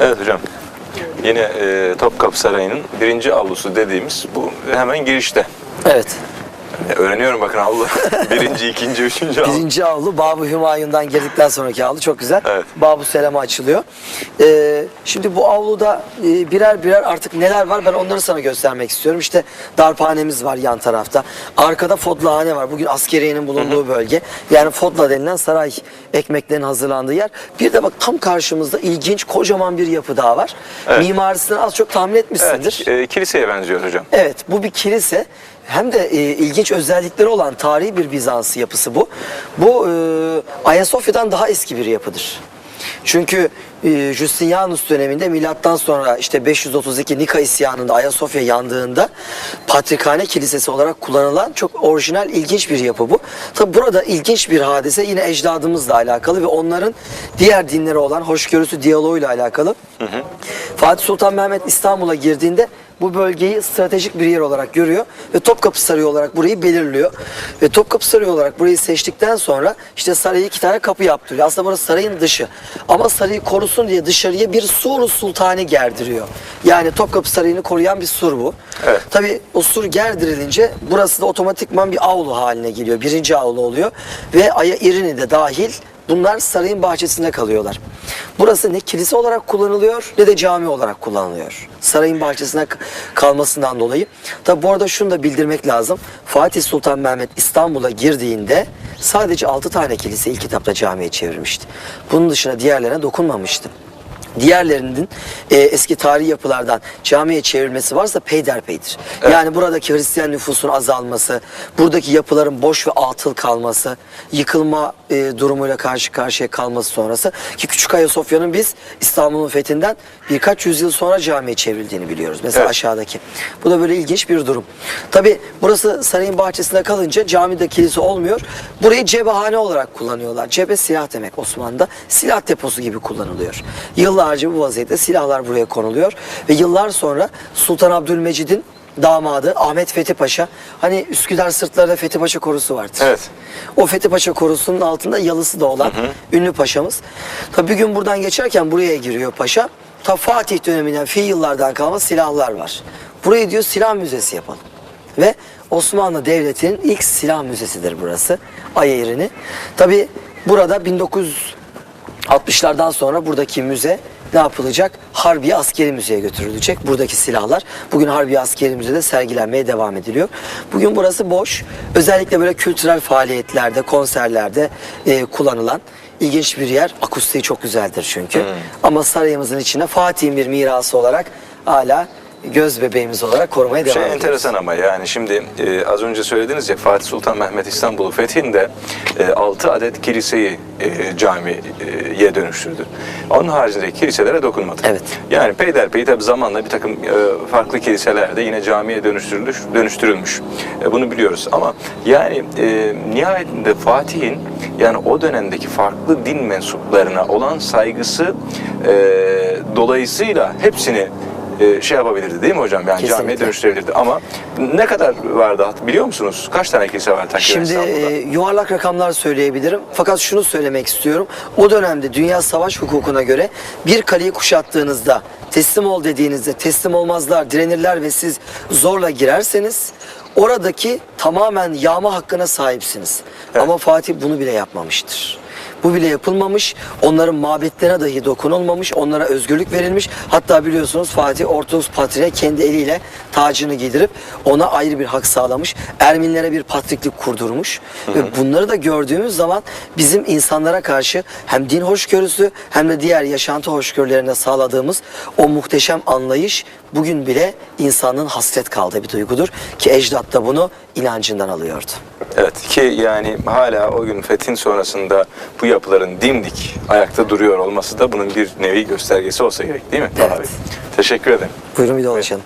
Evet hocam. Yine e, Topkapı Sarayı'nın birinci avlusu dediğimiz bu hemen girişte. Evet. E, öğreniyorum bakın avlu. birinci, ikinci, üçüncü avlu. Birinci avlu Babu Hümayun'dan girdikten sonraki avlu çok güzel. Evet. Babu Selam'a açılıyor. Ee, şimdi bu avluda e, birer birer artık neler var ben onları sana göstermek istiyorum. İşte darphanemiz var yan tarafta. Arkada fodlahane var. Bugün askeriyenin bulunduğu bölge. Yani fodla denilen saray ekmeklerin hazırlandığı yer. Bir de bak tam karşımızda ilginç kocaman bir yapı daha var. Evet. Mimarisinden az çok tahmin etmişsindir. Evet, e, kiliseye benziyor hocam. Evet bu bir kilise hem de e, ilginç özellikleri olan tarihi bir Bizans yapısı bu. Bu e, Ayasofya'dan daha eski bir yapıdır. Çünkü e, Justinianus döneminde milattan sonra işte 532 Nika isyanında Ayasofya yandığında Patrikhane Kilisesi olarak kullanılan çok orijinal ilginç bir yapı bu. Tabi burada ilginç bir hadise yine ecdadımızla alakalı ve onların diğer dinlere olan hoşgörüsü diyaloğuyla alakalı. Fatih Sultan Mehmet İstanbul'a girdiğinde bu bölgeyi stratejik bir yer olarak görüyor ve Topkapı Sarayı olarak burayı belirliyor. Ve Topkapı Sarayı olarak burayı seçtikten sonra işte sarayı iki tane kapı yaptırıyor. Aslında burası sarayın dışı. Ama sarayı korusun diye dışarıya bir sur sultani gerdiriyor. Yani Topkapı Sarayı'nı koruyan bir sur bu. Evet. Tabii o sur gerdirilince burası da otomatikman bir avlu haline geliyor. Birinci avlu oluyor. Ve Aya İrini de dahil bunlar sarayın bahçesinde kalıyorlar. Burası ne kilise olarak kullanılıyor ne de cami olarak kullanılıyor. Sarayın bahçesine kalmasından dolayı. Tabi bu arada şunu da bildirmek lazım. Fatih Sultan Mehmet İstanbul'a girdiğinde sadece 6 tane kilise ilk kitapta camiye çevirmişti. Bunun dışında diğerlerine dokunmamıştı. Diğerlerinin e, eski tarihi yapılardan camiye çevrilmesi varsa peyderpeydir. Yani buradaki Hristiyan nüfusun azalması, buradaki yapıların boş ve atıl kalması, yıkılma e, durumuyla karşı karşıya kalması sonrası ki Küçük Ayasofya'nın biz İstanbul'un fethinden birkaç yüzyıl sonra camiye çevrildiğini biliyoruz. Mesela Evet. aşağıdaki. Bu da böyle ilginç bir durum. Tabi burası sarayın bahçesinde kalınca camide kilise olmuyor. Burayı cebehane olarak kullanıyorlar. Cebe silah demek Osmanlı'da. Silah deposu gibi kullanılıyor. Yıllarca bu vaziyette silahlar buraya konuluyor. Ve yıllar sonra Sultan Abdülmecid'in damadı Ahmet Fethi Paşa. Hani Üsküdar sırtlarında Fethi Paşa korusu vardır. Evet. O Fethi Paşa korusunun altında yalısı da olan ünlü paşamız. Tabi bir gün buradan geçerken buraya giriyor paşa. Ta Fatih döneminden fi yıllardan kalma silahlar var. Burayı diyor silah müzesi yapalım. Ve Osmanlı Devleti'nin ilk silah müzesidir burası. Ayeyrini. Tabi burada 1960'lardan sonra buradaki müze ne yapılacak? Harbiye Askeri Müze'ye götürülecek. Buradaki silahlar bugün Harbiye Askeri Müze'de sergilenmeye devam ediliyor. Bugün burası boş. Özellikle böyle kültürel faaliyetlerde, konserlerde e, kullanılan ilginç bir yer. Akustiği çok güzeldir çünkü. Ama sarayımızın içine Fatih'in bir mirası olarak hala göz bebeğimiz olarak korumaya devam Şey ediyoruz. enteresan ama yani şimdi e, az önce söylediniz ya Fatih Sultan Mehmet İstanbul'u fethinde e, 6 adet kiliseyi e, camiye dönüştürdü. Onun haricindeki kiliselere dokunmadı. Evet. Yani peyderpey tabi zamanla bir takım e, farklı kiliseler de yine camiye dönüştürülmüş. dönüştürülmüş. E, bunu biliyoruz ama yani e, nihayetinde Fatih'in yani o dönemdeki farklı din mensuplarına olan saygısı e, dolayısıyla hepsini e, şey yapabilirdi değil mi hocam? Yani Kesinlikle. camiye dönüştürebilirdi ama ne kadar vardı biliyor musunuz? Kaç tane kilise var takriben Şimdi İstanbul'da? e, yuvarlak rakamlar söyleyebilirim. Fakat şunu söylemek istiyorum. O dönemde dünya savaş hukukuna göre bir kaleyi kuşattığınızda teslim ol dediğinizde teslim olmazlar, direnirler ve siz zorla girerseniz oradaki tamamen yağma hakkına sahipsiniz. Evet. Ama Fatih bunu bile yapmamıştır. Bu bile yapılmamış. Onların mabetlerine dahi dokunulmamış. Onlara özgürlük verilmiş. Hatta biliyorsunuz Fatih Ortodoks Patriğe kendi eliyle tacını giydirip ona ayrı bir hak sağlamış. Erminilere bir patriklik kurdurmuş. Ve bunları da gördüğümüz zaman bizim insanlara karşı hem din hoşgörüsü hem de diğer yaşantı hoşgörülerine sağladığımız o muhteşem anlayış bugün bile insanın hasret kaldığı bir duygudur. Ki ecdat da bunu inancından alıyordu. Evet ki yani hala o gün fethin sonrasında bu yapıların dimdik ayakta duruyor olması da bunun bir nevi göstergesi olsa gerek değil mi? Evet. Abi? Teşekkür ederim. Buyurun bir dolaşalım.